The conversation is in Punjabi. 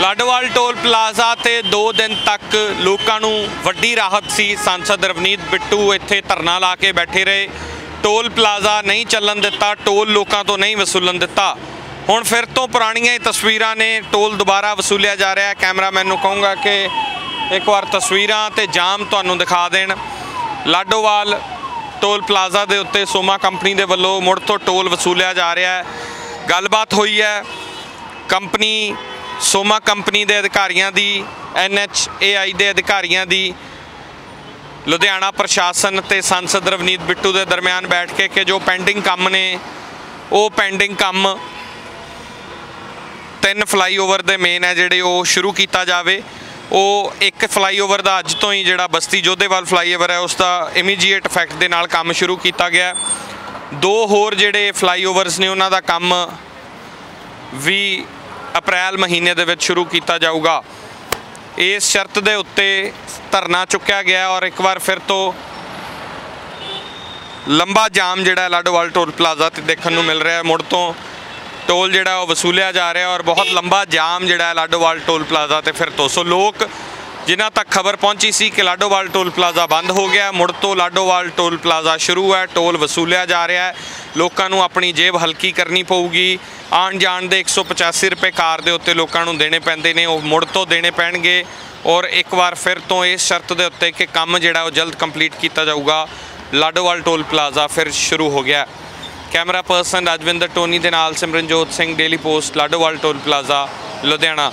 ਲਾਡੋਵਾਲ ਟੋਲ ਪਲਾਜ਼ਾ ਤੇ 2 ਦਿਨ ਤੱਕ ਲੋਕਾਂ ਨੂੰ ਵੱਡੀ ਰਾਹਤ ਸੀ। ਸੰਸਦ ਰਵਨੀਤ ਬਿੱਟੂ ਇੱਥੇ ਧਰਨਾ ਲਾ ਕੇ ਬੈਠੇ ਰਹੇ। ਟੋਲ ਪਲਾਜ਼ਾ ਨਹੀਂ ਚੱਲਣ ਦਿੱਤਾ, ਟੋਲ ਲੋਕਾਂ ਤੋਂ ਨਹੀਂ ਵਸੂਲਣ ਦਿੱਤਾ। ਹੁਣ ਫਿਰ ਤੋਂ ਪੁਰਾਣੀਆਂ ਹੀ ਤਸਵੀਰਾਂ ਨੇ, ਟੋਲ ਦੁਬਾਰਾ ਵਸੂਲਿਆ ਜਾ ਰਿਹਾ। ਹੈ ਕੈਮਰਾਮੈਨ ਨੂੰ ਕਹੂੰਗਾ ਕਿ ਇੱਕ ਵਾਰ ਤਸਵੀਰਾਂ ਤੇ ਜਾਮ ਤੁਹਾਨੂੰ ਦਿਖਾ ਦੇਣ। ਲਾਡੋਵਾਲ ਟੋਲ ਪਲਾਜ਼ਾ ਦੇ ਉੱਤੇ ਸੋਮਾ ਕੰਪਨੀ ਦੇ ਵੱਲੋਂ ਮੁੜ ਤੋਂ ਟੋਲ ਵਸੂਲਿਆ ਜਾ ਰਿਹਾ ਹੈ। ਗੱਲਬਾਤ ਹੋਈ ਹੈ। ਕੰਪਨੀ ਸੋਮਾ ਕੰਪਨੀ ਦੇ ਅਧਿਕਾਰੀਆਂ ਦੀ, ਐਨਐਚਏਆਈ ਦੇ ਅਧਿਕਾਰੀਆਂ ਦੀ, ਲੁਧਿਆਣਾ ਪ੍ਰਸ਼ਾਸਨ ਤੇ ਸੰਸਦ ਰਵਨੀਤ ਬਿੱਟੂ ਦੇ ਦਰਮਿਆਨ ਬੈਠ ਕੇ ਕਿ ਜੋ ਪੈਂਡਿੰਗ ਕੰਮ ਨੇ, ਉਹ ਪੈਂਡਿੰਗ ਕੰਮ ਤਿੰਨ ਫਲਾਈਓਵਰ ਦੇ ਮੇਨ ਹੈ ਜਿਹੜੇ ਉਹ ਸ਼ੁਰੂ ਕੀਤਾ ਜਾਵੇ। ਉਹ ਇੱਕ ਫਲਾਈਓਵਰ ਦਾ ਅੱਜ ਤੋਂ ਹੀ ਜਿਹੜਾ ਬਸਤੀ ਜੋਧੇਵਾਲ ਫਲਾਈਓਵਰ ਹੈ ਉਸ ਦਾ ਇਮੀਡੀਏਟ ਇਫੈਕਟ ਦੇ ਨਾਲ ਕੰਮ ਸ਼ੁਰੂ ਕੀਤਾ ਗਿਆ ਦੋ ਹੋਰ ਜਿਹੜੇ ਫਲਾਈਓਵਰਸ ਨੇ, ਉਹਨਾਂ ਦਾ ਕੰਮ ਵੀ ਅਪ੍ਰੈਲ ਮਹੀਨੇ ਦੇ ਵਿੱਚ ਸ਼ੁਰੂ ਕੀਤਾ ਜਾਊਗਾ। ਇਸ ਸ਼ਰਤ ਦੇ ਉੱਤੇ ਧਰਨਾ ਚੁੱਕਿਆ ਗਿਆ ਔਰ ਇੱਕ ਵਾਰ ਫਿਰ ਤੋਂ ਲੰਬਾ ਜਾਮ ਜਿਹੜਾ ਲਾਡੋਵਾਲ ਟੋਲ ਪਲਾਜ਼ਾ ਤੇ ਦੇਖਣ ਨੂੰ ਮਿਲ ਰਿਹਾ ਹੈ। ਮੁੜ ਤੋਂ ਟੋਲ ਜਿਹੜਾ ਉਹ ਵਸੂਲਿਆ ਜਾ ਰਿਹਾ ਔਰ ਬਹੁਤ ਲੰਬਾ ਜਾਮ ਜਿਹੜਾ ਲਾਡੋਵਾਲ ਟੋਲ ਪਲਾਜ਼ਾ ਤੇ ਫਿਰ ਤੋਂ। ਸੋ ਲੋਕ ਜਿਨ੍ਹਾਂ ਤੱਕ ਖਬਰ ਪਹੁੰਚੀ ਸੀ ਕਿ ਲਾਡੋਵਾਲ ਟੋਲ ਪਲਾਜ਼ਾ ਬੰਦ ਹੋ ਗਿਆ, ਮੁੜ ਤੋਂ ਲਾਡੋਵਾਲ ਟੋਲ ਪਲਾਜ਼ਾ ਸ਼ੁਰੂ ਹੈ, ਟੋਲ ਵਸੂਲਿਆ ਜਾ ਰਿਹਾ ਹੈ। ਲੋਕਾਂ ਨੂੰ ਆਪਣੀ ਜੇਬ ਹਲਕੀ ਕਰਨੀ ਪਊਗੀ। ਆਉਣ ਜਾਣ ਦੇ 185 ਰੁਪਏ ਕਾਰ ਦੇ ਉੱਤੇ ਲੋਕਾਂ ਨੂੰ ਦੇਣੇ ਪੈਂਦੇ ਨੇ, ਉਹ ਮੁੜ ਤੋਂ ਦੇਣੇ ਪੈਣਗੇ। ਔਰ ਇੱਕ ਵਾਰ ਫਿਰ ਤੋਂ ਇਸ ਸ਼ਰਤ ਦੇ ਉੱਤੇ ਕਿ ਕੰਮ ਜਿਹੜਾ ਉਹ ਜਲਦ ਕੰਪਲੀਟ ਕੀਤਾ ਜਾਊਗਾ, ਲਾਡੋਵਾਲ ਟੋਲ ਪਲਾਜ਼ਾ ਫਿਰ ਸ਼ੁਰੂ ਹੋ ਗਿਆ ਕੈਮਰਾ ਪਰਸਨ ਰਾਜਵਿੰਦਰ ਟੋਨੀ ਦੇ ਨਾਲ Simranjot Singh, daily post, Ladowal toll plaza, Ludhiana.